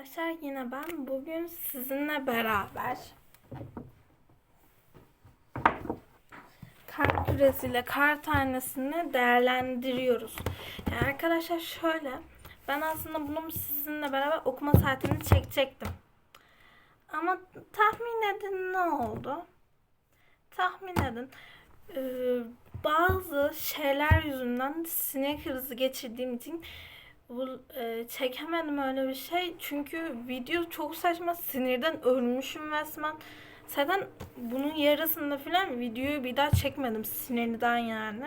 arkadaşlar yine ben bugün sizinle beraber kar küresiyle kar tanesini değerlendiriyoruz. Yani arkadaşlar şöyle ben aslında bunu sizinle beraber okuma saatini çekecektim. Ama tahmin edin ne oldu? Tahmin edin. Ee, bazı şeyler yüzünden sinir krizi geçirdiğim için bu, e, çekemedim öyle bir şey. Çünkü video çok saçma. Sinirden ölmüşüm resmen. Zaten bunun yarısında falan videoyu bir daha çekmedim sinirden yani.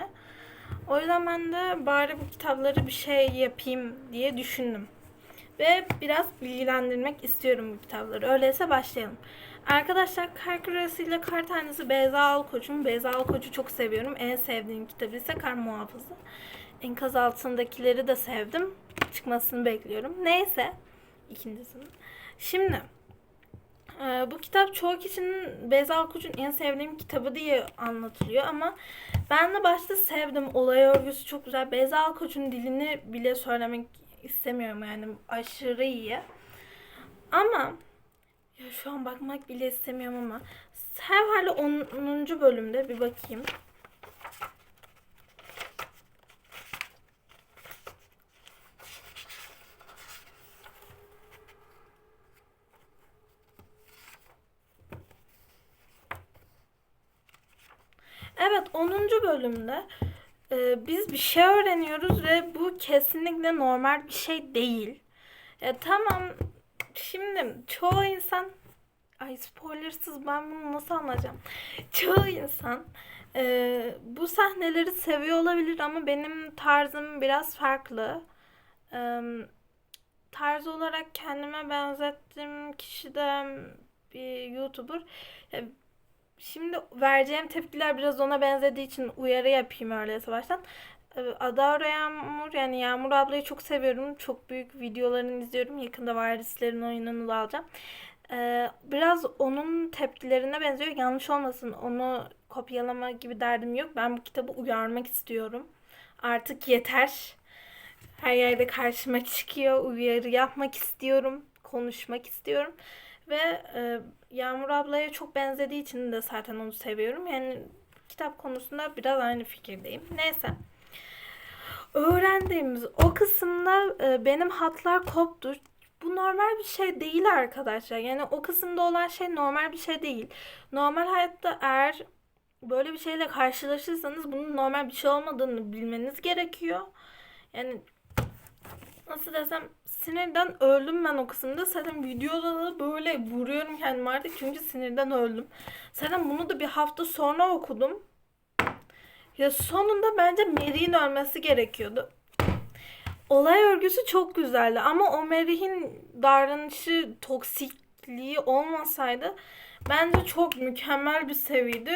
O yüzden ben de bari bu kitapları bir şey yapayım diye düşündüm. Ve biraz bilgilendirmek istiyorum bu kitapları. Öyleyse başlayalım. Arkadaşlar Kar Küresi ile Kar Tanesi Beyza Alkoç'un. Beyza Alkoç'u çok seviyorum. En sevdiğim kitabı ise Kar Muhafızı. Enkaz altındakileri de sevdim. Çıkmasını bekliyorum. Neyse. ikincisini. Şimdi e, bu kitap çoğu kişinin Beyza Alkoç'un en sevdiğim kitabı diye anlatılıyor ama ben de başta sevdim. Olay örgüsü çok güzel. Beyza Alkoç'un dilini bile söylemek istemiyorum yani aşırı iyi. Ama ya şu an bakmak bile istemiyorum ama herhalde 10. bölümde bir bakayım. Evet 10. bölümde e, biz bir şey öğreniyoruz ve bu kesinlikle normal bir şey değil. E, tamam şimdi çoğu insan ay spoilersız ben bunu nasıl anlayacağım? Çoğu insan e, bu sahneleri seviyor olabilir ama benim tarzım biraz farklı. E, tarz olarak kendime benzettiğim kişi de bir YouTuber. E, Şimdi vereceğim tepkiler biraz ona benzediği için uyarı yapayım öyleyse baştan. Ee, Adaro Yağmur yani Yağmur ablayı çok seviyorum. Çok büyük videolarını izliyorum. Yakında varislerin oyununu da alacağım. Ee, biraz onun tepkilerine benziyor. Yanlış olmasın onu kopyalama gibi derdim yok. Ben bu kitabı uyarmak istiyorum. Artık yeter. Her yerde karşıma çıkıyor. Uyarı yapmak istiyorum. Konuşmak istiyorum. Ve e, Yağmur ablaya çok benzediği için de zaten onu seviyorum. Yani kitap konusunda biraz aynı fikirdeyim. Neyse. Öğrendiğimiz o kısımda e, benim hatlar koptu. Bu normal bir şey değil arkadaşlar. Yani o kısımda olan şey normal bir şey değil. Normal hayatta eğer böyle bir şeyle karşılaşırsanız bunun normal bir şey olmadığını bilmeniz gerekiyor. Yani nasıl desem sinirden öldüm ben o kısımda. Zaten videoda da böyle vuruyorum kendimi artık çünkü sinirden öldüm. Zaten bunu da bir hafta sonra okudum. Ya sonunda bence Mary'in ölmesi gerekiyordu. Olay örgüsü çok güzeldi ama o Mary'in davranışı, toksikliği olmasaydı bence çok mükemmel bir seriydi.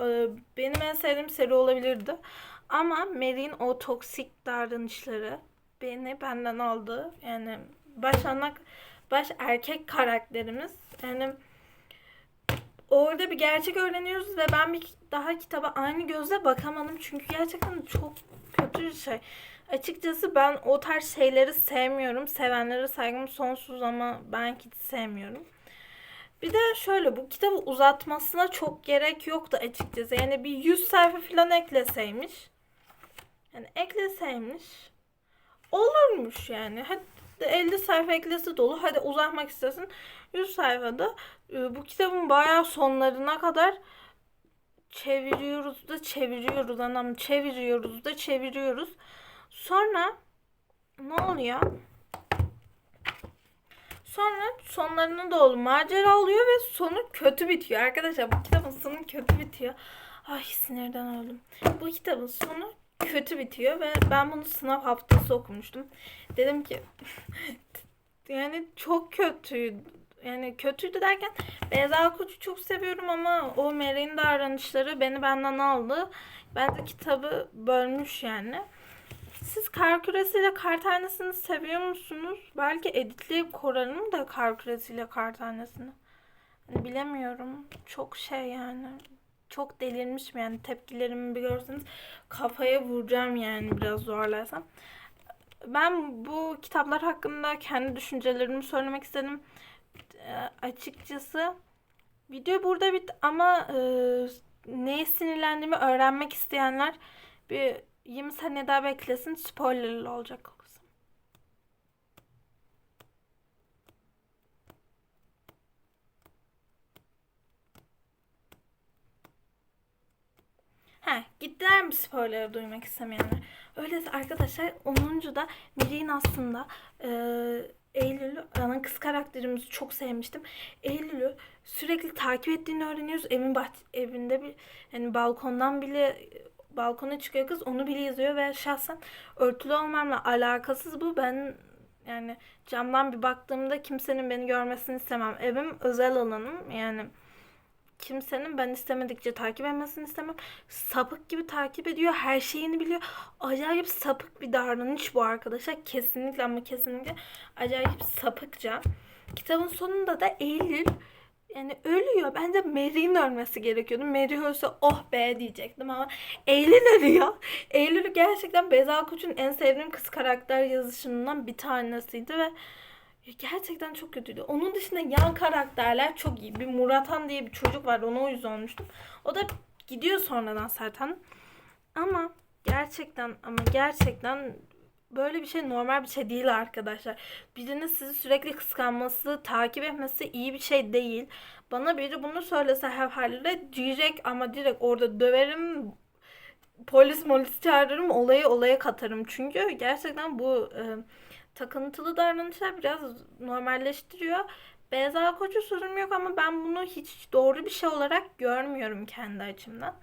Ee, Benim en sevdiğim seri olabilirdi. Ama Mary'in o toksik davranışları beni benden aldı. Yani baş ana, baş erkek karakterimiz. Yani orada bir gerçek öğreniyoruz ve ben bir daha kitaba aynı gözle bakamadım. Çünkü gerçekten çok kötü bir şey. Açıkçası ben o tarz şeyleri sevmiyorum. Sevenlere saygım sonsuz ama ben hiç sevmiyorum. Bir de şöyle bu kitabı uzatmasına çok gerek yoktu açıkçası. Yani bir 100 sayfa falan ekleseymiş. Yani ekleseymiş. Olurmuş yani. Hadi 50 sayfa eklesi dolu. Hadi uzatmak istesin. 100 sayfada e, bu kitabın bayağı sonlarına kadar çeviriyoruz da çeviriyoruz anam çeviriyoruz da çeviriyoruz. Sonra ne oluyor? Sonra sonlarına doğru macera oluyor ve sonu kötü bitiyor. Arkadaşlar bu kitabın sonu kötü bitiyor. Ay sinirden öldüm. Bu kitabın sonu kötü bitiyor ve ben bunu sınav haftası okumuştum. Dedim ki yani çok kötüydü. Yani kötüydü derken Beyza Koç'u çok seviyorum ama o Mary'in davranışları beni benden aldı. Bence kitabı bölmüş yani. Siz kar küresiyle kar tanesini seviyor musunuz? Belki editleyip korarım da kar küresiyle kar tanesini. Hani bilemiyorum. Çok şey yani. Çok delirmişim yani tepkilerimi bir görseniz kafaya vuracağım yani biraz zorlarsam. Ben bu kitaplar hakkında kendi düşüncelerimi söylemek istedim. E, açıkçası video burada bitti ama e, neye sinirlendiğimi öğrenmek isteyenler bir 20 saniye daha beklesin. Spoilerlı olacak gittiler mi spoiler'ı duymak istemeyenler? Öyleyse arkadaşlar 10. da Meri'nin aslında e, Eylül'ü, ana kız karakterimizi çok sevmiştim. Eylül'ü sürekli takip ettiğini öğreniyoruz. Evin bah evinde bir yani balkondan bile balkona çıkıyor kız onu bile izliyor ve şahsen örtülü olmamla alakasız bu. Ben yani camdan bir baktığımda kimsenin beni görmesini istemem. Evim özel alanım yani kimsenin ben istemedikçe takip etmesini istemem. Sapık gibi takip ediyor. Her şeyini biliyor. Acayip sapık bir davranış bu arkadaşlar. Kesinlikle ama kesinlikle acayip sapıkça. Kitabın sonunda da Eylül yani ölüyor. Bence Mary'in ölmesi gerekiyordu. Mary ölse oh be diyecektim ama Eylül ölüyor. Eylül gerçekten Beyza Koç'un en sevdiğim kız karakter yazışımından bir tanesiydi ve Gerçekten çok kötüydü. Onun dışında yan karakterler çok iyi. Bir Muratan diye bir çocuk var. Ona o yüzden olmuştum. O da gidiyor sonradan zaten. Ama gerçekten ama gerçekten böyle bir şey normal bir şey değil arkadaşlar. Birinin sizi sürekli kıskanması, takip etmesi iyi bir şey değil. Bana biri bunu söylese her halde direkt ama direkt orada döverim. Polis molis çağırırım. Olayı olaya katarım. Çünkü gerçekten bu e, takıntılı davranışlar biraz normalleştiriyor. Beyza Koç'u sorun yok ama ben bunu hiç doğru bir şey olarak görmüyorum kendi açımdan.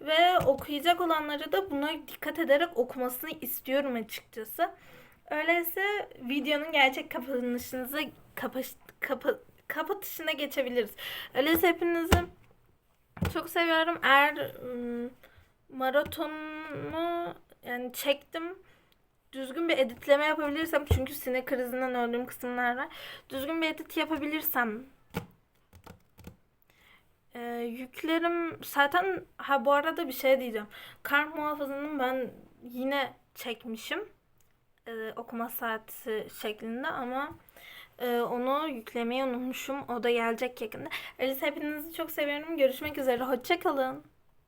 Ve okuyacak olanları da buna dikkat ederek okumasını istiyorum açıkçası. Öyleyse videonun gerçek kapanışınıza kapış, kapa, kapatışına geçebiliriz. Öyleyse hepinizi çok seviyorum. Eğer ım, maratonu yani çektim düzgün bir editleme yapabilirsem çünkü sinir krizinden öldüğüm kısımlar var. Düzgün bir edit yapabilirsem e, yüklerim zaten ha bu arada bir şey diyeceğim. Kart muhafızının ben yine çekmişim. E, okuma saati şeklinde ama e, onu yüklemeyi unutmuşum. O da gelecek yakında. Öyleyse hepinizi çok seviyorum. Görüşmek üzere. Hoşçakalın.